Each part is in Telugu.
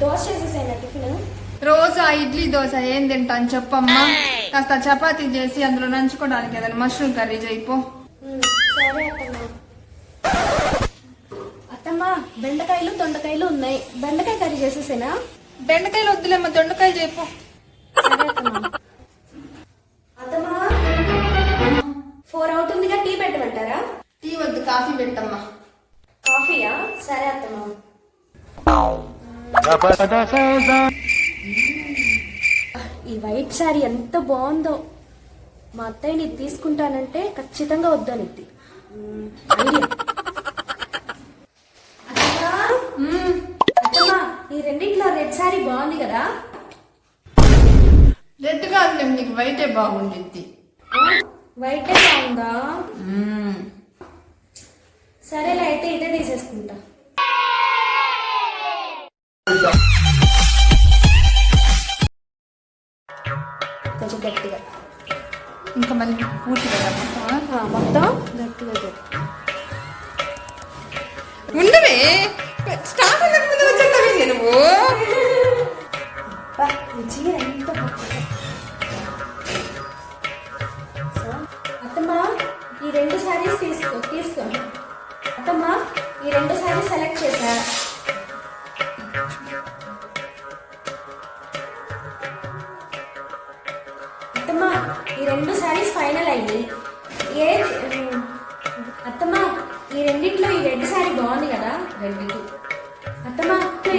దోశ చేసేసాను టిఫిన్. రోజు ఆ ఇడ్లీ దోశ ఏం తింటాను చెప్పమ్మా? కాస్త చపాతీ చేసి అందులో నంచుకోవడానికి ఏదైనా మష్రూమ్ కర్రీ చేయిపో సరే అత్తమ్మ. అత్తమ్మ బెండకాయలు దొండకాయలు ఉన్నాయి. బెండకాయ కర్రీ చేసేసేనా? బెండకాయలు వద్దులేమ్మా దొండకాయలు చేయిపో అత్తమ్మ ఫోర్ అవుతుందిగా టీ పెట్టమంటారా? టీ వద్దు కాఫీ పెట్టమ్మా. కాఫీయా? సరే అత్తమ్మ. ఈ వైట్ శారీ ఎంత బాగుందో. మా అత్తయ్యని ఇది తీసుకుంటానంటే ఖచ్చితంగా వద్దనిద్ది. ఈ రెండిట్లో రెడ్ శారీ బాగుంది కదా? రెడ్ కాదులే నీకు వైటే బాగుండిద్ది. వైటే బాగుందా? గట్టిగా. ఇంకా మళ్ళీ పూర్తి మొత్తం? గట్టిగా గట్టి ఉండవే స్టార్ట్ ముందు నువ్వు? అత్తమ్మ ఈ రెండు శారీస్ తీసుకో తీసుకో. అత్తమ్మ ఈ రెండు శారీస్ సెలెక్ట్ చేశా. అత్తమ్మ ఈ రెండు శారీస్ ఫైనల్ అయ్యి ఏ అత్తమ్మ ఈ రెండిట్లో ఈ రెడ్ శారీ బాగుంది కదా? రెండిటి అత్తమ్మ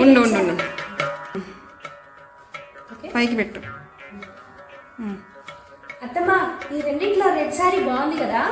ఉండు ఉండు ఉండు. పైకి పెట్టు. మ్మ్. అత్తమ్మ ఈ రెండిట్లో రెడ్ శారీ బాగుంది కదా?